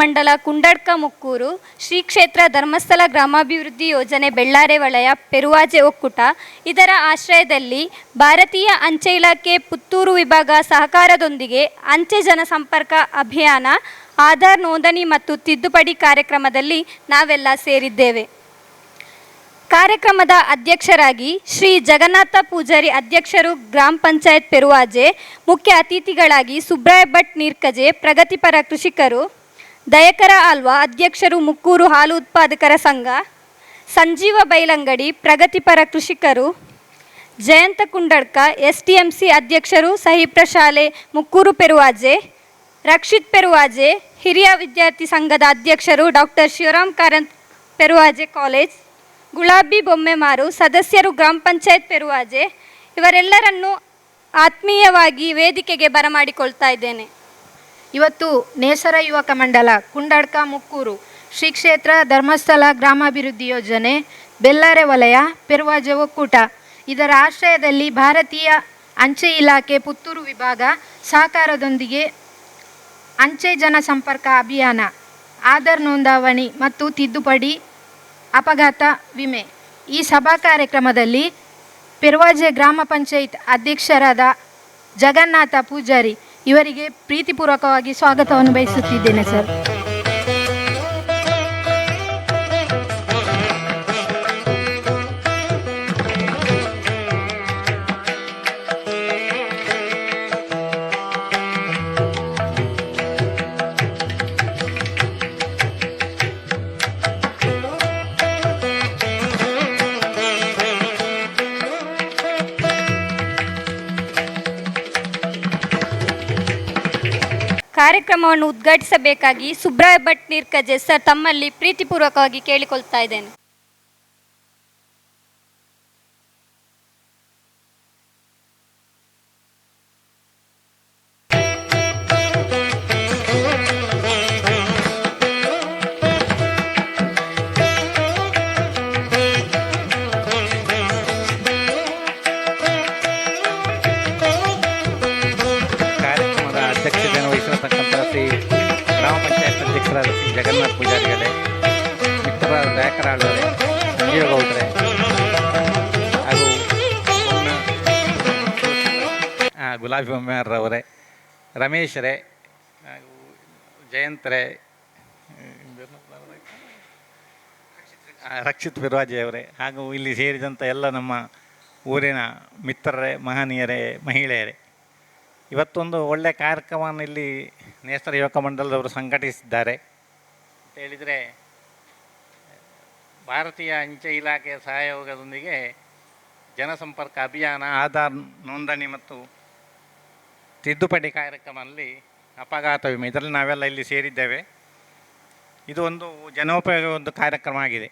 ಮಂಡಲ ಕುಂಡಡ್ಕ ಮುಕ್ಕೂರು, ಶ್ರೀ ಕ್ಷೇತ್ರ ಧರ್ಮಸ್ಥಳ ಗ್ರಾಮಾಭಿವೃದ್ಧಿ ಯೋಜನೆ ಬೆಳ್ಳಾರೆ ವಲಯ, ಪೆರುವಾಜೆ ಒಕ್ಕೂಟ. ಇದರ ಆಶ್ರಯದಲ್ಲಿ ಭಾರತೀಯ ಅಂಚೆ ಇಲಾಖೆ ಪುತ್ತೂರು ವಿಭಾಗ ಸಹಕಾರದೊಂದಿಗೆ ಅಂಚೆ ಜನಸಂಪರ್ಕ ಅಭಿಯಾನ, ಆಧಾರ್ ನೋಂದಣಿ ಮತ್ತು ತಿದ್ದುಪಡಿ ಕಾರ್ಯಕ್ರಮದಲ್ಲಿ ನಾವೆಲ್ಲ ಸೇರಿದ್ದೇವೆ. ಕಾರ್ಯಕ್ರಮದ ಅಧ್ಯಕ್ಷರಾಗಿ ಶ್ರೀ ಜಗನ್ನಾಥ ಪೂಜಾರಿ ಅಧ್ಯಕ್ಷರು ಗ್ರಾಮ ಪಂಚಾಯತ್ ಪೆರುವಾಜೆ, ಮುಖ್ಯ ಅತಿಥಿಗಳಾಗಿ ಸುಬ್ರಾಯ್ ಭಟ್ ನೀರ್ಕಜೆ, ಪ್ರಗತಿಪರ ಕೃಷಿಕರು ದಯಕರ ಆಲ್ವಾ ಅಧ್ಯಕ್ಷರು ಮುಕ್ಕೂರು ಹಾಲು ಉತ್ಪಾದಕರ ಸಂಘ, ಸಂಜೀವ ಬೈಲಂಗಡಿ ಪ್ರಗತಿಪರ ಕೃಷಿಕರು, Jayanta Kundadka S T M C ಅಧ್ಯಕ್ಷರು ಸಹಿಪ್ರಶಾಲೆ ಮುಕ್ಕೂರು ಪೆರುವಾಜೆ, ರಕ್ಷಿತ್ ಪೆರುವಾಜೆ, ಹಿರಿಯ ವಿದ್ಯಾರ್ಥಿ ಸಂಘದ ಅಧ್ಯಕ್ಷರು ಡಾಕ್ಟರ್ ಶಿವರಾಮ್ ಕಾರಂತ್ ಪೆರುವಾಜೆ ಕಾಲೇಜ್, ಗುಲಾಬಿ ಬೊಮ್ಮೆಮಾರು, ಸದಸ್ಯರು ಗ್ರಾಮ ಪಂಚಾಯತ್ ಪೆರುವಾಜೆ, ಇವರೆಲ್ಲರನ್ನು ಆತ್ಮೀಯವಾಗಿ ವೇದಿಕೆಗೆ ಬರಮಾಡಿಕೊಳ್ತಾ ಇದ್ದೇನೆ. ಇವತ್ತು ನೇಸರ ಯುವಕ ಮಂಡಲ, ಕುಂಡಡ್ಕ ಮುಕ್ಕೂರು, ಶ್ರೀ ಕ್ಷೇತ್ರ ಧರ್ಮಸ್ಥಳ ಗ್ರಾಮಾಭಿವೃದ್ಧಿ ಯೋಜನೆ, ಬೆಲ್ಲಾರೆ ವಲಯ, ಪೆರ್ವಾಜ ಒಕ್ಕೂಟ. ಇದರ ಆಶ್ರಯದಲ್ಲಿ ಭಾರತೀಯ ಅಂಚೆ ಇಲಾಖೆ ಪುತ್ತೂರು ವಿಭಾಗ ಸಹಕಾರದೊಂದಿಗೆ ಅಂಚೆ ಜನಸಂಪರ್ಕ ಅಭಿಯಾನ, ಆಧಾರ್ ನೋಂದಾವಣಿ ಮತ್ತು ತಿದ್ದುಪಡಿ ಅಪಘಾತ ವಿಮೆ. ಈ ಸಭಾ ಕಾರ್ಯಕ್ರಮದಲ್ಲಿ ಪೆರ್ವಾಜೆ ಗ್ರಾಮ ಪಂಚಾಯತ್ ಅಧ್ಯಕ್ಷರಾದ ಜಗನ್ನಾಥ ಪೂಜಾರಿ ಇವರಿಗೆ ಪ್ರೀತಿಪೂರ್ವಕವಾಗಿ ಸ್ವಾಗತವನ್ನು ಬಯಸುತ್ತಿದ್ದೇನೆ ಸರ್. ಕಾರ್ಯಕ್ರಮವನ್ನು ಉದ್ಘಾಟಿಸಬೇಕಾಗಿ ಸುಬ್ರಾಯ ಭಟ್ ನೀರ್ಕಜೆ ಸರ್ ತಮ್ಮಲ್ಲಿ ಪ್ರೀತಿಪೂರ್ವಕವಾಗಿ ಕೇಳಿಕೊಳ್ತಾ ಇದ್ದೇನೆ. ಮಿತ್ರರಾದ ದಯಾಕರಾಳವರೇ ಸಂಜೀವ ಗೌಡ್ರೆ ಹಾಗೂ ಗುಲಾಬಿ ಬೊಮ್ಮಾರವರೇ ರಮೇಶರೇ, ಹಾಗೂ ಜಯಂತರೇ ರಕ್ಷಿತ್ ಬಿರ್ವಾಜಿಯವರೇ ಹಾಗೂ ಇಲ್ಲಿ ಸೇರಿದಂಥ ಎಲ್ಲ ನಮ್ಮ ಊರಿನ ಮಿತ್ರರೇ, ಮಹನೀಯರೇ, ಮಹಿಳೆಯರೇ. ಇವತ್ತೊಂದು ಒಳ್ಳೆಯ ಕಾರ್ಯಕ್ರಮವನ್ನು ಇಲ್ಲಿ ನೇಸರ ಯುವಕ ಮಂಡಲದವರು ಸಂಘಟಿಸಿದ್ದಾರೆ. ಅಂತ ಹೇಳಿದರೆ ಭಾರತೀಯ ಅಂಚೆ ಇಲಾಖೆಯ ಸಹಯೋಗದೊಂದಿಗೆ ಜನಸಂಪರ್ಕ ಅಭಿಯಾನ, ಆಧಾರ್ ನೋಂದಣಿ ಮತ್ತು ತಿದ್ದುಪಡಿ ಕಾರ್ಯಕ್ರಮದಲ್ಲಿ ಅಪಘಾತ ವಿಮೆ, ಇದರಲ್ಲಿ ನಾವೆಲ್ಲ ಇಲ್ಲಿ ಸೇರಿದ್ದೇವೆ. ಇದು ಒಂದು ಜನೋಪಯೋಗ ಒಂದು ಕಾರ್ಯಕ್ರಮ ಆಗಿದೆ.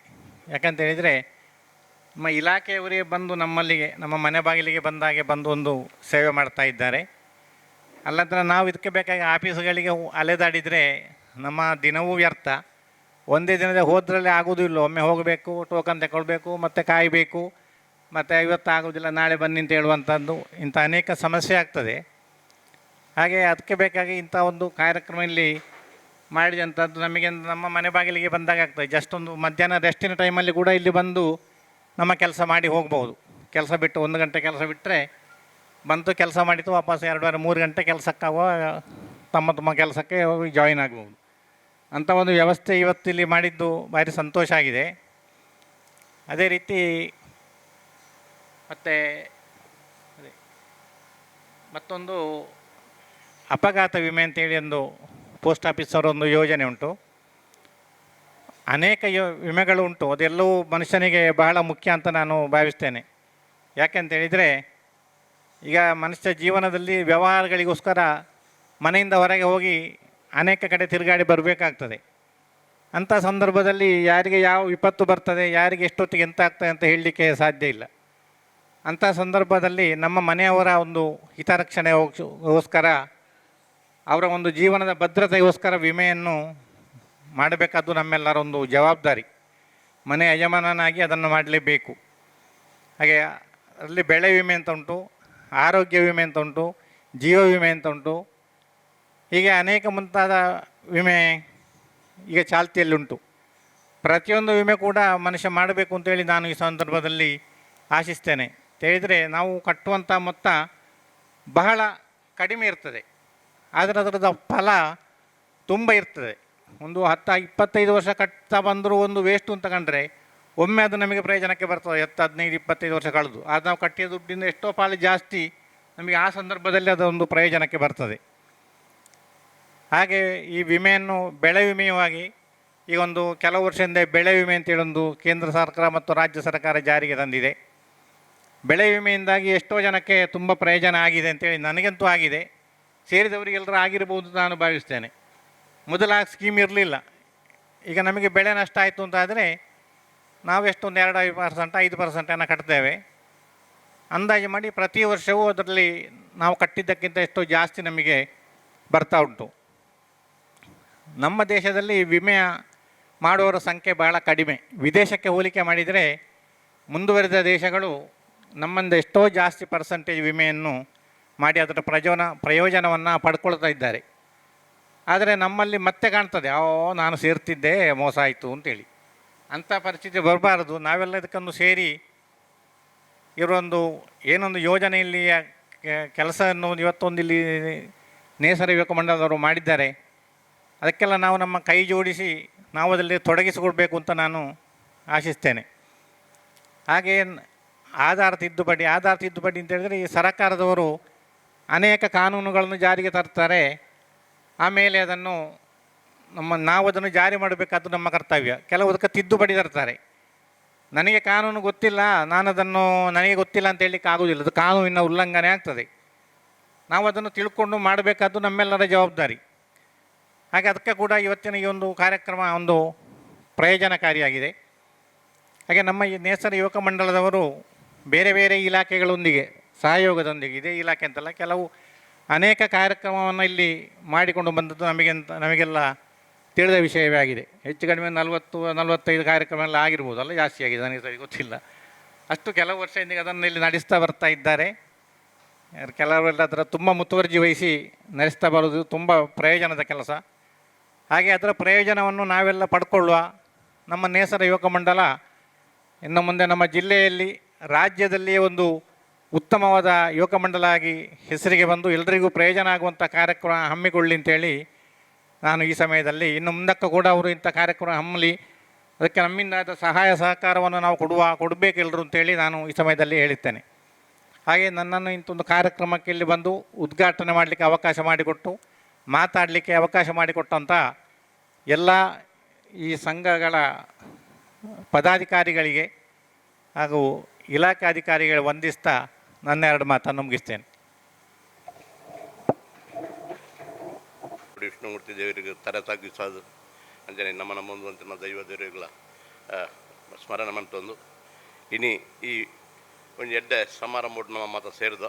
ಯಾಕಂತ ಹೇಳಿದರೆ, ನಮ್ಮ ಇಲಾಖೆಯವರೇ ಬಂದು ನಮ್ಮಲ್ಲಿಗೆ, ನಮ್ಮ ಮನೆ ಬಾಗಿಲಿಗೆ ಬಂದಾಗೆ ಬಂದು ಒಂದು ಸೇವೆ ಮಾಡ್ತಾ ಇದ್ದಾರೆ. ಅಲ್ಲದ್ರೆ ನಾವು ಇದಕ್ಕೆ ಬೇಕಾಗಿ ಆಫೀಸ್ಗಳಿಗೆ ಅಲೆದಾಡಿದರೆ ನಮ್ಮ ದಿನವೂ ವ್ಯರ್ಥ. ಒಂದೇ ದಿನದ ಹೋದ್ರಲ್ಲಿ ಆಗೋದಿಲ್ಲ ಒಮ್ಮೆ ಹೋಗಬೇಕು ಟೋಕನ್ ತಗೊಳ್ಬೇಕು, ಮತ್ತು ಕಾಯಬೇಕು, ಮತ್ತು ಇವತ್ತು ಆಗೋದಿಲ್ಲ ನಾಳೆ ಬನ್ನಿ ಅಂತ ಹೇಳುವಂಥದ್ದು ಇಂಥ ಅನೇಕ ಸಮಸ್ಯೆ ಆಗ್ತದೆ. ಹಾಗೆ ಅದಕ್ಕೆ ಬೇಕಾಗಿ ಇಂಥ ಒಂದು ಕಾರ್ಯಕ್ರಮ ಇಲ್ಲಿ ಮಾಡಿದಂಥದ್ದು ನಮಗೆ ನಮ್ಮ ಮನೆ ಬಾಗಿಲಿಗೆ ಬಂದಾಗ ಆಗ್ತದೆ. ಜಸ್ಟ್ ಒಂದು ಮಧ್ಯಾಹ್ನ ರೆಸ್ಟಿನ ಟೈಮಲ್ಲಿ ಕೂಡ ಇಲ್ಲಿ ಬಂದು ನಮ್ಮ ಕೆಲಸ ಮಾಡಿ ಹೋಗ್ಬೋದು. ಕೆಲಸ ಬಿಟ್ಟು ಒಂದು ಗಂಟೆ ಕೆಲಸ ಬಿಟ್ಟರೆ ಬಂತು ಕೆಲಸ ಮಾಡಿತು ವಾಪಸ್ ಎರಡುವರೆ ಮೂರು ಗಂಟೆ ಕೆಲಸಕ್ಕಾಗುವ ತಮ್ಮ ತಮ್ಮ ಕೆಲಸಕ್ಕೆ ಜಾಯಿನ್ ಆಗ್ಬೋದು. ಅಂಥ ಒಂದು ವ್ಯವಸ್ಥೆ ಇವತ್ತಿಲ್ಲಿ ಮಾಡಿದ್ದು ಭಾರಿ ಸಂತೋಷ ಆಗಿದೆ. ಅದೇ ರೀತಿ ಮತ್ತು ಮತ್ತೊಂದು ಅಪಘಾತ ವಿಮೆ ಅಂತೇಳಿ ಒಂದು ಪೋಸ್ಟ್ ಆಫೀಸ್ ಅವರ ಒಂದು ಯೋಜನೆ ಉಂಟು. ಅನೇಕ ಯೋ ವಿಮೆಗಳು ಉಂಟು. ಅದೆಲ್ಲವೂ ಮನುಷ್ಯನಿಗೆ ಬಹಳ ಮುಖ್ಯ ಅಂತ ನಾನು ಭಾವಿಸ್ತೇನೆ. ಯಾಕೆಂತೇಳಿದರೆ ಈಗ ಮನುಷ್ಯ ಜೀವನದಲ್ಲಿ ವ್ಯವಹಾರಗಳಿಗೋಸ್ಕರ ಮನೆಯಿಂದ ಹೊರಗೆ ಹೋಗಿ ಅನೇಕ ಕಡೆ ತಿರುಗಾಡಿ ಬರಬೇಕಾಗ್ತದೆ. ಅಂಥ ಸಂದರ್ಭದಲ್ಲಿ ಯಾರಿಗೆ ಯಾವ ವಿಪತ್ತು ಬರ್ತದೆ, ಯಾರಿಗೆ ಎಷ್ಟೊತ್ತಿಗೆ ಎಂತ ಆಗ್ತದೆ ಅಂತ ಹೇಳಲಿಕ್ಕೆ ಸಾಧ್ಯ ಇಲ್ಲ. ಅಂಥ ಸಂದರ್ಭದಲ್ಲಿ ನಮ್ಮ ಮನೆಯವರ ಒಂದು ಹಿತರಕ್ಷಣೆಗೋಸ್ಕರ, ಅವರ ಒಂದು ಜೀವನದ ಭದ್ರತೆಗೋಸ್ಕರ ವಿಮೆಯನ್ನು ಮಾಡಬೇಕಾದ್ದು ನಮ್ಮೆಲ್ಲರ ಒಂದು ಜವಾಬ್ದಾರಿ. ಮನೆ ಯಜಮಾನನಾಗಿ ಅದನ್ನು ಮಾಡಲೇಬೇಕು. ಹಾಗೆ ಅಲ್ಲಿ ಬೆಳೆ ವಿಮೆ ಅಂತ ಉಂಟು, ಆರೋಗ್ಯ ವಿಮೆ ಅಂತ ಉಂಟು ಜೀವ ವಿಮೆ ಅಂತ ಉಂಟು ಹೀಗೆ ಅನೇಕ ಮುಂತಾದ ವಿಮೆ ಈಗ ಚಾಲ್ತಿಯಲ್ಲುಂಟು. ಪ್ರತಿಯೊಂದು ವಿಮೆ ಕೂಡ ಮನುಷ್ಯ ಮಾಡಬೇಕು ಅಂತೇಳಿ ನಾನು ಈ ಸಂದರ್ಭದಲ್ಲಿ ಆಶಿಸ್ತೇನೆ. ಹೇಳಿದರೆ ನಾವು ಕಟ್ಟುವಂಥ ಮೊತ್ತ ಬಹಳ ಕಡಿಮೆ ಇರ್ತದೆ. ಆದರೆ ಅದರದ ಫಲ ತುಂಬ ಇರ್ತದೆ. ಒಂದು ಹತ್ತು ಇಪ್ಪತ್ತೈದು ವರ್ಷ ಕಟ್ತಾ ಬಂದರೂ ಒಂದು ವೇಸ್ಟು ಅಂತ ಕಂಡ್ರೆ ಒಮ್ಮೆ ಅದು ನಮಗೆ ಪ್ರಯೋಜನಕ್ಕೆ ಬರ್ತದೆ. ಹತ್ತು, ಹದಿನೈದು, ಇಪ್ಪತ್ತೈದು ವರ್ಷ ಕಳೆದು. ಅದು ನಾವು ಕಟ್ಟಿದ ದುಡ್ಡಿಂದ ಎಷ್ಟೋ ಪಾಲು ಜಾಸ್ತಿ ನಮಗೆ ಆ ಸಂದರ್ಭದಲ್ಲಿ ಅದೊಂದು ಪ್ರಯೋಜನಕ್ಕೆ ಬರ್ತದೆ. ಹಾಗೆ ಈ ವಿಮೆಯನ್ನು ಬೆಳೆ ವಿಮೆಯುವಾಗಿ ಈ ಒಂದು ಕೆಲವು ವರ್ಷದಿಂದ ಬೆಳೆ ವಿಮೆ ಅಂತೇಳಿ ಒಂದು ಕೇಂದ್ರ ಸರ್ಕಾರ ಮತ್ತು ರಾಜ್ಯ ಸರ್ಕಾರ ಜಾರಿಗೆ ತಂದಿದೆ. ಬೆಳೆ ವಿಮೆಯಿಂದಾಗಿ ಎಷ್ಟೋ ಜನಕ್ಕೆ ತುಂಬ ಪ್ರಯೋಜನ ಆಗಿದೆ ಅಂತೇಳಿ ನನಗಂತೂ ಆಗಿದೆ. ಸೇರಿದವರಿಗೆಲ್ಲರೂ ಆಗಿರ್ಬೋದು ನಾನು ಭಾವಿಸ್ತೇನೆ. ಮೊದಲ ಸ್ಕೀಮ್ ಇರಲಿಲ್ಲ. ಈಗ ನಮಗೆ ಬೆಳೆ ನಷ್ಟ ಆಯಿತು ಅಂತ ಆದರೆ ನಾವು ಎಷ್ಟೊಂದು ಎರಡು ಐದು ಪರ್ಸೆಂಟ್ ಐದು ಪರ್ಸೆಂಟನ್ನು ಕಟ್ತೇವೆ. ಅಂದಾಜು ಮಾಡಿ ಪ್ರತಿ ವರ್ಷವೂ ಅದರಲ್ಲಿ ನಾವು ಕಟ್ಟಿದ್ದಕ್ಕಿಂತ ಎಷ್ಟೋ ಜಾಸ್ತಿ ನಮಗೆ ಬರ್ತಾ ಉಂಟು. ನಮ್ಮ ದೇಶದಲ್ಲಿ ವಿಮೆಯ ಮಾಡುವವರ ಸಂಖ್ಯೆ ಬಹಳ ಕಡಿಮೆ. ವಿದೇಶಕ್ಕೆ ಹೋಲಿಕೆ ಮಾಡಿದರೆ ಮುಂದುವರೆದ ದೇಶಗಳು ನಮ್ಮಿಂದ ಎಷ್ಟೋ ಜಾಸ್ತಿ ಪರ್ಸೆಂಟೇಜ್ ವಿಮೆಯನ್ನು ಮಾಡಿ ಅದರ ಪ್ರಯೋಜನ ಪ್ರಯೋಜನವನ್ನು ಪಡ್ಕೊಳ್ತಾ ಇದ್ದಾರೆ. ಆದರೆ ನಮ್ಮಲ್ಲಿ ಮತ್ತೆ ಕಾಣ್ತದೆ, ಓ, ನಾನು ಸೇರ್ತಿದ್ದೆ, ಮೋಸ ಆಯಿತು ಅಂತೇಳಿ. ಅಂಥ ಪರಿಸ್ಥಿತಿ ಬರಬಾರದು. ನಾವೆಲ್ಲ ಇದಕ್ಕೊಂದು ಸೇರಿ ಇವರೊಂದು ಏನೊಂದು ಯೋಜನೆಯಲ್ಲಿ ಕೆಲಸವನ್ನು ಇವತ್ತೊಂದು ಇಲ್ಲಿ ನೇಸರ ಯುವಕ ಮಂಡಲದವರು ಮಾಡಿದ್ದಾರೆ. ಅದಕ್ಕೆಲ್ಲ ನಾವು ನಮ್ಮ ಕೈ ಜೋಡಿಸಿ ನಾವು ಅದರಲ್ಲಿ ತೊಡಗಿಸಿಕೊಡ್ಬೇಕು ಅಂತ ನಾನು ಆಶಿಸ್ತೇನೆ. ಹಾಗೆ ಆಧಾರ ತಿದ್ದುಪಡಿ ಆಧಾರ ತಿದ್ದುಪಡಿ ಅಂತ ಹೇಳಿದರೆ ಈ ಸರ್ಕಾರದವರು ಅನೇಕ ಕಾನೂನುಗಳನ್ನು ಜಾರಿಗೆ ತರ್ತಾರೆ. ಆಮೇಲೆ ಅದನ್ನು ನಮ್ಮ ನಾವು ಅದನ್ನು ಜಾರಿ ಮಾಡಬೇಕಾದ್ದು ನಮ್ಮ ಕರ್ತವ್ಯ. ಕೆಲವುದಕ್ಕೆ ತಿದ್ದುಪಡಿ ತರ್ತಾರೆ. ನನಗೆ ಕಾನೂನು ಗೊತ್ತಿಲ್ಲ ನಾನು ಅದನ್ನು ನನಗೆ ಗೊತ್ತಿಲ್ಲ ಅಂತ ಹೇಳಲಿಕ್ಕೆ ಆಗೋದಿಲ್ಲ ಅದು ಕಾನೂನಿನ ಉಲ್ಲಂಘನೆ ಆಗ್ತದೆ. ನಾವು ಅದನ್ನು ತಿಳ್ಕೊಂಡು ಮಾಡಬೇಕಾದ್ದು ನಮ್ಮೆಲ್ಲರ ಜವಾಬ್ದಾರಿ. ಹಾಗೆ ಅದಕ್ಕೆ ಕೂಡ ಇವತ್ತಿನ ಈ ಒಂದು ಕಾರ್ಯಕ್ರಮ ಒಂದು ಪ್ರಯೋಜನಕಾರಿಯಾಗಿದೆ. ಹಾಗೆ ನಮ್ಮ ಈ ನೇಸರ ಯುವಕ ಮಂಡಲದವರು ಬೇರೆ ಬೇರೆ ಇಲಾಖೆಗಳೊಂದಿಗೆ, ಸಹಯೋಗದೊಂದಿಗೆ, ಇದೇ ಇಲಾಖೆ ಅಂತಲ್ಲ, ಕೆಲವು ಅನೇಕ ಕಾರ್ಯಕ್ರಮವನ್ನು ಇಲ್ಲಿ ಮಾಡಿಕೊಂಡು ಬಂದದ್ದು ನಮಗೆ ನಮಗೆಲ್ಲ ತಿಳಿದ ವಿಷಯವೇ ಆಗಿದೆ ಹೆಚ್ಚು ಕಡಿಮೆ ನಲವತ್ತು, ನಲವತ್ತೈದು ಕಾರ್ಯಕ್ರಮ ಎಲ್ಲ ಆಗಿರ್ಬೋದು, ಅಲ್ಲ ಜಾಸ್ತಿ ಆಗಿದೆ, ನನಗೆ ಸರಿ ಗೊತ್ತಿಲ್ಲ. ಅಷ್ಟು ಕೆಲವು ವರ್ಷದಿಂದ ಅದನ್ನು ಇಲ್ಲಿ ನಡೆಸ್ತಾ ಬರ್ತಾ ಇದ್ದಾರೆ. ಕೆಲವರೆಲ್ಲ ಅದರ ತುಂಬ ಮುತುವರ್ಜಿ ವಹಿಸಿ ನಡೆಸ್ತಾ ಬರೋದು ತುಂಬ ಪ್ರಯೋಜನದ ಕೆಲಸ. ಹಾಗೆ ಅದರ ಪ್ರಯೋಜನವನ್ನು ನಾವೆಲ್ಲ ಪಡ್ಕೊಳ್ಳುವ ನಮ್ಮ ನೇಸರ ಯುವಕ ಮಂಡಲ, ಇನ್ನು ಮುಂದೆ ನಮ್ಮ ಜಿಲ್ಲೆಯಲ್ಲಿ, ರಾಜ್ಯದಲ್ಲಿಯೇ ಒಂದು ಉತ್ತಮವಾದ ಯುವಕ ಮಂಡಲ ಆಗಿ ಹೆಸರಿಗೆ ಬಂದು ಎಲ್ಲರಿಗೂ ಪ್ರಯೋಜನ ಆಗುವಂಥ ಕಾರ್ಯಕ್ರಮ ಹಮ್ಮಿಕೊಳ್ಳಿ ಅಂತೇಳಿ ನಾನು ಈ ಸಮಯದಲ್ಲಿ, ಇನ್ನು ಮುಂದಕ್ಕೆ ಕೂಡ ಅವರು ಇಂಥ ಕಾರ್ಯಕ್ರಮ ಹಮ್ಮಲಿ, ಅದಕ್ಕೆ ನಮ್ಮಿಂದಾದ ಸಹಾಯ ಸಹಕಾರವನ್ನು ನಾವು ಕೊಡುವ ಕೊಡಬೇಕೆಲ್ಲರೂ ಅಂತೇಳಿ ನಾನು ಈ ಸಮಯದಲ್ಲಿ ಹೇಳುತ್ತೇನೆ ಹಾಗೆ ನನ್ನನ್ನು ಇಂಥೊಂದು ಕಾರ್ಯಕ್ರಮಕ್ಕೆ ಇಲ್ಲಿ ಬಂದು ಉದ್ಘಾಟನೆ ಮಾಡಲಿಕ್ಕೆ ಅವಕಾಶ ಮಾಡಿಕೊಟ್ಟು, ಮಾತಾಡಲಿಕ್ಕೆ ಅವಕಾಶ ಮಾಡಿಕೊಟ್ಟಂಥ ಎಲ್ಲ ಈ ಸಂಘಗಳ ಪದಾಧಿಕಾರಿಗಳಿಗೆ ಹಾಗೂ ಇಲಾಖೆ ಅಧಿಕಾರಿಗಳು ವಂದಿಸ್ತಾ ನನ್ನ ಎರಡು ಮಾತನ್ನು ಮುಗಿಸ್ತೇನೆ. ವಿಷ್ಣುಮೂರ್ತಿ ದೇವರಿಗೆ ತಲೆ ತಗ್ಗಿಸೋದು ಅಂಜನೆ ನಮ್ಮ ನಮ್ಮ ಒಂದು ದೈವ ದೇವರುಗಳ ಸ್ಮರಣ ಮಂತೊಂದು ಇನಿ ಈ ಒಂದು ಎಡ್ಡೆ ಸಮಾರಂಭ ನಮ್ಮ ಮಾತ ಸೇರಿದ.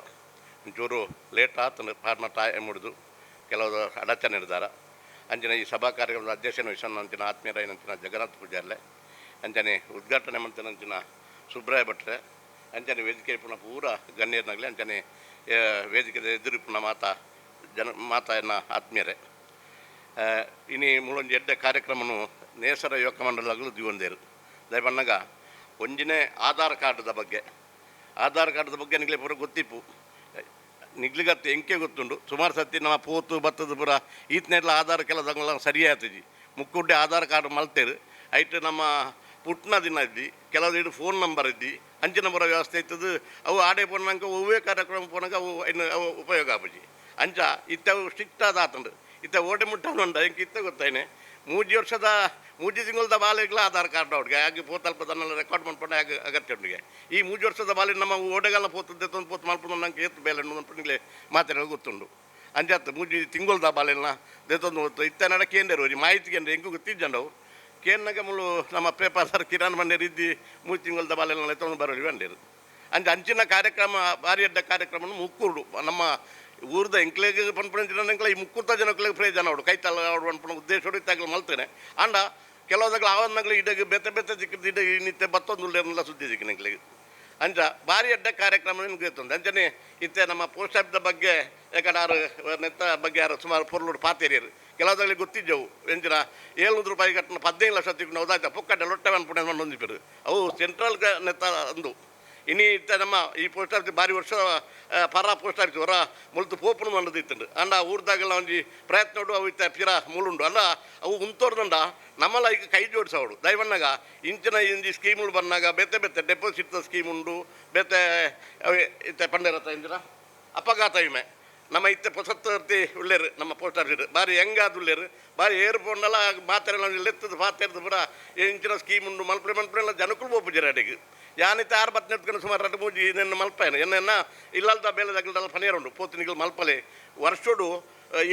ಒಂಚೂರು ಲೇಟ್ ಆತ ಪಾರ್ನ ಟಾಯ್ ಮುಡಿದು ಕೆಲವು ಅಡಚಣೆ ನಿರ್ಧಾರ ಅಂಜನೆ ಈ ಸಭಾ ಕಾರ್ಯಕ್ರಮದ ಅಧ್ಯಕ್ಷನ ವಿಷಯ ಅಂಚಿನ ಆತ್ಮೀಯರಾಯನಂಚಿನ ಜಗನ್ನಾಥ ಪೂಜಾರ್ಲೆ ಅಂಜನೆ ಉದ್ಘಾಟನೆ ಮಂತನಂತಿನ ಸುಬ್ರಾಯ ಭಟ್ರೆ ಅಂಚನೆ ವೇದಿಕೆ ಪುನಃ ಪೂರ ಗಣ್ಯರ್ನಾಗಲಿ ಅಂಚನೆ ವೇದಿಕೆ ಎದುರು ಪುನಃ ಮಾತಾ ಜನ ಮಾತಾಯನ ಆತ್ಮೀಯರೇ. ಆ, ಇನಿ ಮುಳೊಂಜಿ ಎಡ್ಡೆ ಕಾರ್ಯಕ್ರಮನು ನೇಸರ ಯುವಕ ಮಂಡಲಗಳು ದಿವಂದೇರು. ದಯಪಣ್ಣಗ ಒಂಜಿನೇ ಆಧಾರ್ ಕಾರ್ಡ್ದ ಬಗ್ಗೆ ಆಧಾರ್ ಕಾರ್ಡ್ದ ಬಗ್ಗೆ ನನಗೆ ಪೂರ ಗೊತ್ತಿಪ್ಪು. ನಿಗ್ಲಿಗತ್ತೆ, ಎಂಕೆ ಗೊತ್ತುಂಡು ಸುಮಾರು ಸತಿ ನಮ್ಮ ಪೋತು ಬತ್ತದ ಪುರ ಈತನೆಲ್ಲ ಆಧಾರ್ ಕೆಲಸಗಳ ಸರಿಯಾಗ್ತದೆ. ಮುಕ್ಕುಡ್ಡೆ ಆಧಾರ್ ಕಾರ್ಡ್ ಮಲ್ತೇರು. ಐಟ್ ನಮ್ಮ ಪುಟ್ನ ದಿನ ಇದ್ದಿ ಕೆಲವು ಫೋನ್ ನಂಬರ್ ಇದ್ದಿ ಅಂಚಿನ ಬರೋ ವ್ಯವಸ್ಥೆ ಇತ್ತದು, ಅವು ಆಡೆ ಪೋನಂಕ ಒವ್ವೇ ಕಾರ್ಯಕ್ರಮ ಪೋನಂಕ ಅವು ಇನ್ನು, ಅವು ಉಪಯೋಗ ಆಪಜಿ ಅಂಚ, ಇತ್ತವು ಸ್ಟ್ರಿಕ್ಟ್ ಆದ ಆತಂಡು. ಇತ್ತ ಓಟೆ ಮುಟ್ಟ ಎಂಕ್ ಇತ್ತ ಗೊತ್ತಾಯ್ನೆ. ಮೂಜಿ ವರ್ಷದ ಮೂಜಿ ತಿಂಗಳದ ಬಾಲಿಗಳ ಆಧಾರ್ ಕಾರ್ಡ್ ಅವ್ರಿಗೆ ಹಾಗೆ ಪೋತಲ್ಪದನ್ನೆಲ್ಲ ರೆಕಾರ್ಡ್ ಮಾಡ್ಕೊಂಡು ಹಾಗೆ ಅಗತ್ಯ ಉಂಡಿಗೆ ಈ ಮೂಜಿ ವರ್ಷದ ಬಾಲಿ ನಮ್ಮ ಓಡೆಗಾಲ ಪೋತದ್ದೆ ತಂದು ಪೋತ್ ಮಾಡ್ಕೊಂಡು ನಂಗೆ ಎತ್ತು ಬೇಲೆ ಅನ್ಪಣಿಗೆ ಮಾತಾಡೋದು ಗೊತ್ತುಂಡು ಅಂಜಾತ್ ಮೂಜಿ ತಿಂಗಳದ ಬಾಲೆಲ್ಲ ದೇತೊಂದು ಹೊತ್ತು ಇತ್ತ ನಡ ಕೇಂದ್ರ ಮಾಹಿತಿ ಕೇಂದ್ರ ಹೆಂಗೂ ಗೊತ್ತಿದ್ದಂಡವು ಕೇಂದ್ರಗ ಮುಳು ನಮ್ಮ ಪೇಪರ್ ಸರ್ ಕಿರಣ್ ಮನೆ ರೀತಿ ಮೂರು ತಿಂಗಳದ ಬಾಲೆಲ್ಲ ಎತ್ತೊಂದು ಬರೋಲಿ ಬಂಡೇರು ಅಂಜ ಅಂಚಿನ ಕಾರ್ಯಕ್ರಮ, ಭಾರಿ ಅಡ್ಡ ಕಾರ್ಯಕ್ರಮ ಮುಕ್ಕುರುಡು. ನಮ್ಮ ಊರ್ದ ಎಂಕ್ಲೆಗೆ ಪನ್ಪಣಿಂಚಿನ ಈ ಮುಕ್ಕುತ್ತ ಜನಕ್ಲೆಗೆ ಪ್ರಯೋಜನ ಅವಡು. ಕೈತಲ್ಲ ಅವ್ರು ಪಣ ಉದ್ದೇಶ ಇತ್ತಾಗಲು ಮಲ್ತೇನೆ. ಅಂಡ ಕೆಲವದಾಗ ಆವನ್ನಾಗಲಿ ಇಡಗೆ ಬೆತ್ತ ಬೆತ್ತ ಸಿಕ್ಕಿದ್ದು ಇಡ ನಿತ್ಯ ಬತ್ತೊಂದು ಉಳ್ಳೆಲ್ಲ ಸುದ್ದಿ ಸಿಕ್ಕಿ ನಂಗ್ಲಿಗೆ ಅಂಚ ಭಾರಿ ಅಡ್ಡ ಕಾರ್ಯಕ್ರಮ ನಿಮ್ಗೆ ಇರ್ತದೆ ಅಂಚನೆ ಇತ್ತೆ ನಮ್ಮ ಪೋಸ್ಟ್ ಆಫೀಸ್ ಬಗ್ಗೆ, ಯಾಕಂದ್ರೆ ನೆತ್ತ ಬಗ್ಗೆ ಯಾರು ಸುಮಾರು ಪೊರ್ಲುಡು ಪಾತೇರಿಯರು. ಕೆಲವದಲ್ಲಿ ಗೊತ್ತಿದ್ದೆವು. ಎಂಚಿನ ಏಳ್ನೂರು ರೂಪಾಯಿ ಕಟ್ಟಿನ ಹದಿನೈದು ಲಕ್ಷ ತಿಕ್ಕೊಂಡು ಹೌದಾಯ್ತಾ ಪುಕ್ಕಡ್ಡೆ ಲೊಟ್ಟೆ ಅನ್ಪುಣೆ ಹೊಂದಿಪ್ಪರು ಅವು ಸೆಂಟ್ರಲ್ ನೆತ್ತ ಅಂದು. ಇತ್ತ ನಮ್ಮ ಈ ಪೋಸ್ಟ್ ಆಫೀಸ್ ಬಾರಿ ವರ್ಷ ಪರ ಪೋಸ್ಟ್ ಆಫೀಸ್ ಹೊರ ಮುಲ್ತು ಪೋಪುನು ಮಂಡದ ಇತ್ತಂಡು ಅಂಡ ಊರ್ದಾಗೆಲ್ಲ ಒಂಜಿ ಪ್ರಯತ್ನ ಉಂಡು ಅವು ಇತ್ತ ಪಿರ ಮೂಲುಂಡು ಅಲ್ಲ ಅವು ಉಂತೋರ್ದಂಡ ನಮ್ಮಲ್ಲ ಈಗ ಕೈ ಜೋಡಿಸೋಡು ದಯವನ್ನಾಗ ಇಂಚಿನ ಇಂಜಿ ಸ್ಕೀಮ್ಗಳು ಬಂದಾಗ ಬೇತೆ ಬೆತ್ತೆ ಡೆಪಾಸಿಟ್ ಸ್ಕೀಮ್ ಉಂಡು ಬೇತೆ ಇತ್ತ ಪಂಡರತ ಇಂದಿರ ಅಪಘಾತ ವಿಮೆ ನಮ್ಮ ಇತ್ತೆ ಪೊಸತ್ತರ್ತಿ ಉಳ್ಳೇರು ನಮ್ಮ ಪೋಸ್ಟ್ ಆಫೀಸ್ ಬಾರಿ ಹೆಂಗಾದ ಉಳ್ಳೇರು ಬಾರಿ ಏರ್ಪೋಂಡೆಲ್ಲ ಮಾತಾಡ ಲೆತ್ತದ ಪಾತ್ರದ ಪುರ ಇಂಚಿನ ಸ್ಕೀಮ್ ಉಂಡು ಮಲ್ಪಡೆ ಮಲ್ಪಡೆ ಜನಕ್ಕೂ ಬೋಪುಜರ ಅಡಿಗೆ ಯಾನಿತ್ತೆ ಆರು ಬತ್ತ ನೆಟ್ಕೊಂಡು ಸುಮಾರು ಎರಡು ಮೂಜಿ ನಿನ್ನ ಮಲ್ಪೇನು ಎನ್ನ ಇಲ್ಲಲ್ದ ಬೇಲೆದಾಗಲ್ದಲ್ಲ ಫನೇರುಂಡು ಪೋತಿನಿಗಳು ಮಲ್ಪಲೆ. ವರ್ಷೋಡು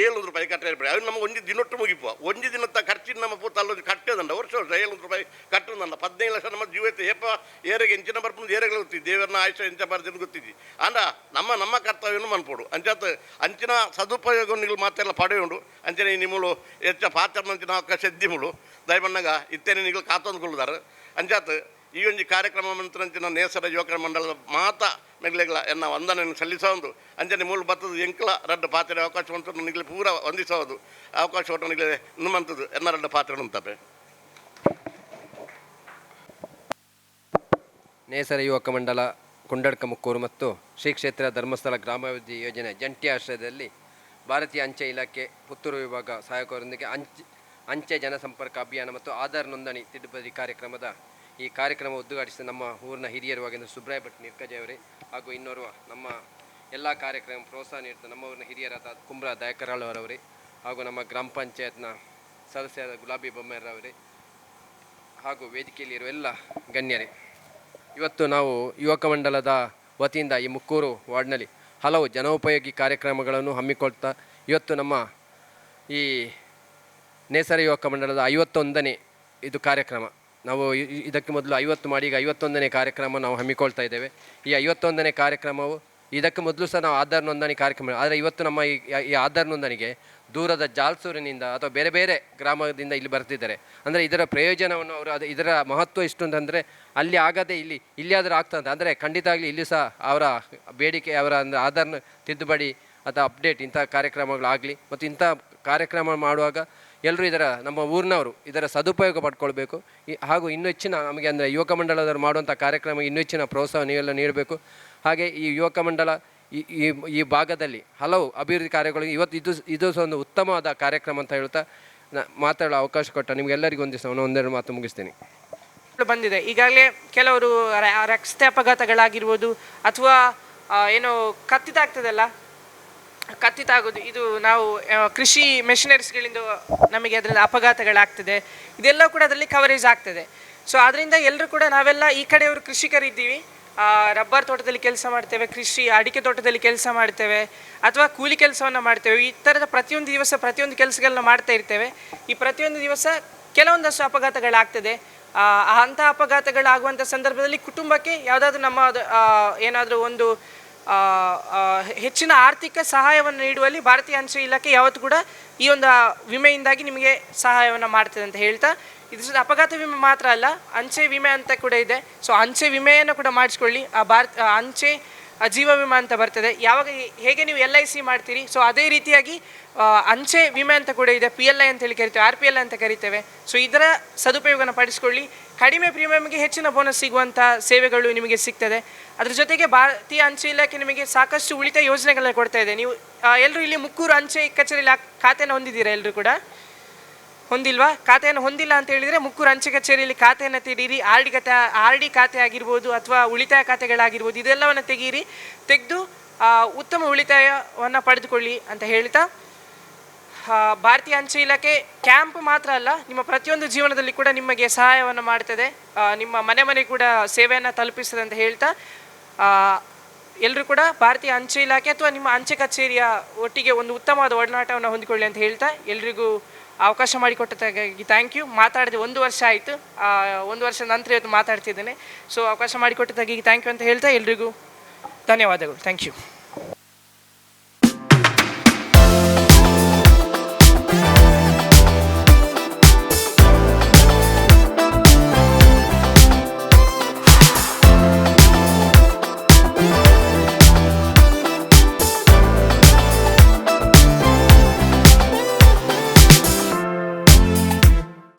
ಏಳ್ನೂರು ರೂಪಾಯಿ ಕಟ್ಟೆ ಅದು ನಮಗೆ ಒಂದು ದಿನೊಟ್ಟು ಮುಗಿಪ್ಪ. ಒಂದು ದಿನ ತ ಖರ್ಚಿನ ನಮ್ಮ ಪೂತ ಅಲ್ಲೊಂದು ಕಟ್ಟದಂಡ ವರ್ಷ ವರ್ಷ ಏಳ್ನೂರು ರೂಪಾಯಿ ಕಟ್ಟದಂಡ ಹದಿನೈದು ಲಕ್ಷ ನಮ್ಮ ಜೀವ ಐತೆ ಏಪ, ಏರಿಗೆ ಎಂಚಿನ ಬರ್ಪುಂದು ಏರೆಗಳು ಗೊತ್ತಿದ್ದು. ದೇವರನ್ನ ಆಯುಷ ಎಂಚ ಬರ್ದಿನ ಗೊತ್ತಿದ್ದಿ. ಅಂದ, ನಮ್ಮ ನಮ್ಮ ಕರ್ತವ್ಯವನ್ನು ಮನ್ಪೋಡು. ಅಂಚಾತ್ ಅಂಚಿನ ಸದುಪಯೋಗಗಳು ಮಾತೆಲ್ಲ ಪಡೆಯೋಡು. ಅಂಚನೆ ನಿಮ್ಮಳು ಹೆಚ್ಚ ಪಾತ್ರ ಅಂಚಿನ ಅವಕಾಶ ಎದ್ದಿಮುಳು ದಯಮನ್ನಾಗ ಇತ್ತೇನೆ ನಿಗಳು ಕಾತೊಂದುಕೊಳ್ಳುದಾರ ಅಂಚಾತ್ ಈ ಒಂದು ಕಾರ್ಯಕ್ರಮ ಮಂತ್ರಂಚಿನ ನೇಸರ ಯುವಕರ ಮಂಡಲದ ಮಾತ ಮೆಗ್ಲೆಗಳ ಎನ್ನ ವಂದನೆಯನ್ನು ಸಲ್ಲಿಸೋದು. ಅಂಜನೆ ಮೂಲ ಬತ್ತದ ಎಂಕಲ ರಡ್ಡ ಪಾತ್ರ ಅವಕಾಶ ಉಂಟು ನನಗೆ ಪೂರ ವಂದಿಸೋದು. ಅವಕಾಶ ನನಗೆ ನಿಮ್ಮಂಥದ್ದು ಎನ್ನ ರಡ್ಡ ಪಾತ್ರೆ ಉಂಟಪ್ಪೆ ನೇಸರ ಯುವಕ ಮಂಡಲ, ಕುಂಡಡ್ಕ ಮುಕ್ಕೂರು ಮತ್ತು ಶ್ರೀ ಕ್ಷೇತ್ರ ಧರ್ಮಸ್ಥಳ ಗ್ರಾಮಾಭಿವೃದ್ಧಿ ಯೋಜನೆ ಜಂಟಿ ಆಶ್ರಯದಲ್ಲಿ ಭಾರತೀಯ ಅಂಚೆ ಇಲಾಖೆ ಪುತ್ತೂರು ವಿಭಾಗ ಸಹಾಯಕರೊಂದಿಗೆ ಅಂಚೆ ಅಂಚೆ ಜನಸಂಪರ್ಕ ಅಭಿಯಾನ ಮತ್ತು ಆಧಾರ್ ನೋಂದಣಿ ತಿದ್ದುಪಡಿ ಕಾರ್ಯಕ್ರಮದ ಈ ಕಾರ್ಯಕ್ರಮ ಉದ್ಘಾಟಿಸಿದ ನಮ್ಮ ಊರಿನ ಹಿರಿಯರು ಆಗಿಂದ ಸುಬ್ರಾಯ ಭಟ್ ನಿರ್ಕಜೆ ಅವರೇ ಹಾಗೂ ಇನ್ನೋರ್ವ ನಮ್ಮ ಎಲ್ಲ ಕಾರ್ಯಕ್ರಮ ಪ್ರೋತ್ಸಾಹ ನೀಡ್ತಾ ನಮ್ಮ ಊರಿನ ಹಿರಿಯರಾದ ಕುಂಬ್ರ ದಯಕರಾಳ್ ಅವರವರೇ ಹಾಗೂ ನಮ್ಮ ಗ್ರಾಮ ಪಂಚಾಯತ್ನ ಸದಸ್ಯರಾದ ಗುಲಾಬಿ ಬೊಮ್ಮೆರವರೇ ಹಾಗೂ ವೇದಿಕೆಯಲ್ಲಿರುವ ಎಲ್ಲ ಗಣ್ಯರೇ. ಇವತ್ತು ನಾವು ಯುವಕ ಮಂಡಲದ ವತಿಯಿಂದ ಈ ಮುಕ್ಕೂರು ವಾರ್ಡ್ನಲ್ಲಿ ಹಲವು ಜನೋಪಯೋಗಿ ಕಾರ್ಯಕ್ರಮಗಳನ್ನು ಹಮ್ಮಿಕೊಳ್ತಾ ಇವತ್ತು ನಮ್ಮ ಈ ನೇಸರ ಯುವಕ ಮಂಡಲದ ಐವತ್ತೊಂದನೇ ಇದು ಕಾರ್ಯಕ್ರಮ. ನಾವು ಇದಕ್ಕೆ ಮೊದಲು ಐವತ್ತು ಮಾಡಿ, ಈಗ ಐವತ್ತೊಂದನೇ ಕಾರ್ಯಕ್ರಮ ನಾವು ಹಮ್ಮಿಕೊಳ್ತಾ ಇದ್ದೇವೆ. ಈ ಐವತ್ತೊಂದನೇ ಕಾರ್ಯಕ್ರಮವು ಇದಕ್ಕೆ ಮೊದಲು ಸಹ ನಾವು ಆಧಾರ್ ನೋಂದಣಿ ಕಾರ್ಯಕ್ರಮ ಆದರೆ ಇವತ್ತು ನಮ್ಮ ಈ ಈ ಆಧಾರ್ ನೋಂದಣಿಗೆ ದೂರದ ಜಾಲ್ಸೂರಿನಿಂದ ಅಥವಾ ಬೇರೆ ಬೇರೆ ಗ್ರಾಮದಿಂದ ಇಲ್ಲಿ ಬರ್ತಿದ್ದಾರೆ. ಅಂದರೆ ಇದರ ಪ್ರಯೋಜನವನ್ನು ಅವರು ಅದು ಇದರ ಮಹತ್ವ ಎಷ್ಟು ಅಂತಂದರೆ ಅಲ್ಲಿ ಆಗದೆ ಇಲ್ಲಿ ಇಲ್ಲಿ ಆದರೂ ಆಗ್ತದೆ ಅಂದರೆ ಖಂಡಿತ ಆಗಲಿ ಇಲ್ಲಿ ಸಹ ಅವರ ಬೇಡಿಕೆ, ಅವರ ಅಂದರೆ ಆಧಾರ್ನ ತಿದ್ದುಪಡಿ ಅಥವಾ ಅಪ್ಡೇಟ್ ಇಂಥ ಕಾರ್ಯಕ್ರಮಗಳಾಗಲಿ ಮತ್ತು ಇಂಥ ಕಾರ್ಯಕ್ರಮ ಮಾಡುವಾಗ ಎಲ್ಲರೂ ಇದರ ನಮ್ಮ ಊರಿನವರು ಇದರ ಸದುಪಯೋಗ ಪಡ್ಕೊಳ್ಬೇಕು. ಹಾಗೂ ಇನ್ನೂ ಹೆಚ್ಚಿನ ನಮಗೆ ಅಂದರೆ ಯುವಕ ಮಂಡಲದವರು ಮಾಡುವಂಥ ಕಾರ್ಯಕ್ರಮ ಇನ್ನೂ ಹೆಚ್ಚಿನ ಪ್ರೋತ್ಸಾಹ ನೀವೆಲ್ಲ ನೀಡಬೇಕು. ಹಾಗೆ ಈ ಯುವಕ ಮಂಡಲ ಈ ಈ ಭಾಗದಲ್ಲಿ ಹಲವು ಅಭಿವೃದ್ಧಿ ಕಾರ್ಯಗಳು ಇವತ್ತು ಇದು ಇದು ಸಹ ಒಂದು ಉತ್ತಮವಾದ ಕಾರ್ಯಕ್ರಮ ಅಂತ ಹೇಳ್ತಾ ಮಾತಾಡೋ ಅವಕಾಶ ಕೊಟ್ಟ ನಿಮಗೆಲ್ಲರಿಗೂ ಒಂದು ದಿವಸ ಒಂದೆರಡು ಮಾತು ಮುಗಿಸ್ತೀನಿ. ಬಂದಿದೆ. ಈಗಾಗಲೇ ಕೆಲವರು ರಸ್ತೆ ಅಪಘಾತಗಳಾಗಿರ್ಬೋದು ಅಥವಾ ಏನು ಏನು ಕತ್ತಿತಾಗ್ತದಲ್ಲ ಕತ್ತಿತಾಗೋದು ಇದು ನಾವು ಕೃಷಿ ಮೆಷಿನರೀಸ್ಗಳಿಂದ ನಮಗೆ ಅದರಲ್ಲಿ ಅಪಘಾತಗಳಾಗ್ತದೆ. ಇದೆಲ್ಲ ಕೂಡ ಅದರಲ್ಲಿ ಕವರೇಜ್ ಆಗ್ತದೆ. ಸೊ ಅದರಿಂದ ಎಲ್ಲರೂ ಕೂಡ ನಾವೆಲ್ಲ ಈ ಕಡೆಯವರು ಕೃಷಿಕರಿದ್ದೀವಿ. ರಬ್ಬರ್ ತೋಟದಲ್ಲಿ ಕೆಲಸ ಮಾಡ್ತೇವೆ, ಕೃಷಿ, ಅಡಿಕೆ ತೋಟದಲ್ಲಿ ಕೆಲಸ ಮಾಡ್ತೇವೆ, ಅಥವಾ ಕೂಲಿ ಕೆಲಸವನ್ನು ಮಾಡ್ತೇವೆ. ಈ ಥರದ ಪ್ರತಿಯೊಂದು ದಿವಸ ಪ್ರತಿಯೊಂದು ಕೆಲಸಗಳನ್ನ ಮಾಡ್ತಾ ಇರ್ತೇವೆ. ಈ ಪ್ರತಿಯೊಂದು ದಿವಸ ಕೆಲವೊಂದಷ್ಟು ಅಪಘಾತಗಳಾಗ್ತದೆ. ಅಂಥ ಅಪಘಾತಗಳಾಗುವಂಥ ಸಂದರ್ಭದಲ್ಲಿ ಕುಟುಂಬಕ್ಕೆ ಯಾವುದಾದ್ರೂ ನಮ್ಮ ಏನಾದರೂ ಒಂದು ಹೆಚ್ಚಿನ ಆರ್ಥಿಕ ಸಹಾಯವನ್ನು ನೀಡುವಲ್ಲಿ ಭಾರತೀಯ ಅಂಚೆ ಇಲಾಖೆ ಯಾವತ್ತು ಕೂಡ ಈ ಒಂದು ವಿಮೆಯಿಂದಾಗಿ ನಿಮಗೆ ಸಹಾಯವನ್ನು ಮಾಡ್ತದೆ ಅಂತ ಹೇಳ್ತಾ, ಇದ್ರ ಜೊತೆ ಅಪಘಾತ ವಿಮೆ ಮಾತ್ರ ಅಲ್ಲ ಅಂಚೆ ವಿಮೆ ಅಂತ ಕೂಡ ಇದೆ. ಸೊ ಅಂಚೆ ವಿಮೆಯನ್ನು ಕೂಡ ಮಾಡಿಸ್ಕೊಳ್ಳಿ. ಆ ಭಾರತ ಅಂಚೆ ಜೀವ ವಿಮಾ ಅಂತ ಬರ್ತದೆ. ಯಾವಾಗ ಹೇಗೆ ನೀವು ಎಲ್ ಐ ಸಿ ಮಾಡ್ತೀರಿ? ಸೊ ಅದೇ ರೀತಿಯಾಗಿ ಅಂಚೆ ವಿಮೆ ಅಂತ ಕೂಡ ಇದೆ. ಪಿ ಎಲ್ ಐ ಅಂತೇಳಿ ಕರಿತೇವೆ. ಆರ್ ಪಿ ಎಲ್ ಅಂತ ಕರಿತೇವೆ. ಸೊ ಇದರ ಸದುಪಯೋಗನ ಪಡಿಸ್ಕೊಳ್ಳಿ. ಕಡಿಮೆ ಪ್ರೀಮಿಯಮ್ಗೆ ಹೆಚ್ಚಿನ ಬೋನಸ್ ಸಿಗುವಂಥ ಸೇವೆಗಳು ನಿಮಗೆ ಸಿಗ್ತದೆ. ಅದ್ರ ಜೊತೆಗೆ ಭಾರತೀಯ ಅಂಚೆ ಇಲಾಖೆ ನಿಮಗೆ ಸಾಕಷ್ಟು ಉಳಿತಾಯ ಯೋಜನೆಗಳನ್ನ ಕೊಡ್ತಾ ಇದೆ. ನೀವು ಎಲ್ಲರೂ ಇಲ್ಲಿ ಮುಕ್ಕೂರು ಅಂಚೆ ಕಚೇರಿಯಲ್ಲಿ ಖಾತೆನ ಹೊಂದಿದ್ದೀರಾ ಎಲ್ಲರೂ ಕೂಡ? ಹೊಂದಿಲ್ವಾ? ಖಾತೆಯನ್ನು ಹೊಂದಿಲ್ಲ ಅಂತ ಹೇಳಿದರೆ ಮುಕ್ಕೂರು ಅಂಚೆ ಕಚೇರಿಯಲ್ಲಿ ಖಾತೆಯನ್ನು ತೆಗೀರಿ ಆರ್ ಡಿ ಖಾತೆ ಆರ್ ಡಿ ಖಾತೆ ಆಗಿರ್ಬೋದು ಅಥವಾ ಉಳಿತಾಯ ಖಾತೆಗಳಾಗಿರ್ಬೋದು, ಇದೆಲ್ಲವನ್ನು ತೆಗೀರಿ, ತೆಗೆದು ಉತ್ತಮ ಉಳಿತಾಯವನ್ನು ಪಡೆದುಕೊಳ್ಳಿ ಅಂತ ಹೇಳ್ತಾ ಭಾರತೀಯ ಅಂಚೆ ಇಲಾಖೆ ಕ್ಯಾಂಪ್ ಮಾತ್ರ ಅಲ್ಲ, ನಿಮ್ಮ ಪ್ರತಿಯೊಂದು ಜೀವನದಲ್ಲಿ ಕೂಡ ನಿಮಗೆ ಸಹಾಯವನ್ನು ಮಾಡ್ತದೆ. ನಿಮ್ಮ ಮನೆ ಮನೆ ಕೂಡ ಸೇವೆಯನ್ನು ತಲುಪಿಸ್ತದೆ ಅಂತ ಹೇಳ್ತಾ ಎಲ್ಲರೂ ಕೂಡ ಭಾರತೀಯ ಅಂಚೆ ಇಲಾಖೆ ಅಥವಾ ನಿಮ್ಮ ಅಂಚೆ ಕಚೇರಿಯ ಒಟ್ಟಿಗೆ ಒಂದು ಉತ್ತಮವಾದ ಒಡನಾಟವನ್ನು ಹೊಂದಿಕೊಳ್ಳಿ ಅಂತ ಹೇಳ್ತಾ, ಎಲ್ರಿಗೂ ಅವಕಾಶ ಮಾಡಿಕೊಟ್ಟದಾಗಿ ಥ್ಯಾಂಕ್ ಯು ಮಾತಾಡಿದೆ ಒಂದು ವರ್ಷ ಆಯಿತು. ಒಂದು ವರ್ಷ ನಂತರ ಇವತ್ತು ಮಾತಾಡ್ತಿದ್ದೇನೆ. ಸೊ ಅವಕಾಶ ಮಾಡಿಕೊಟ್ಟದಾಗಿ ಥ್ಯಾಂಕ್ ಯು ಅಂತ ಹೇಳ್ತಾ ಎಲ್ರಿಗೂ ಧನ್ಯವಾದಗಳು. Thank you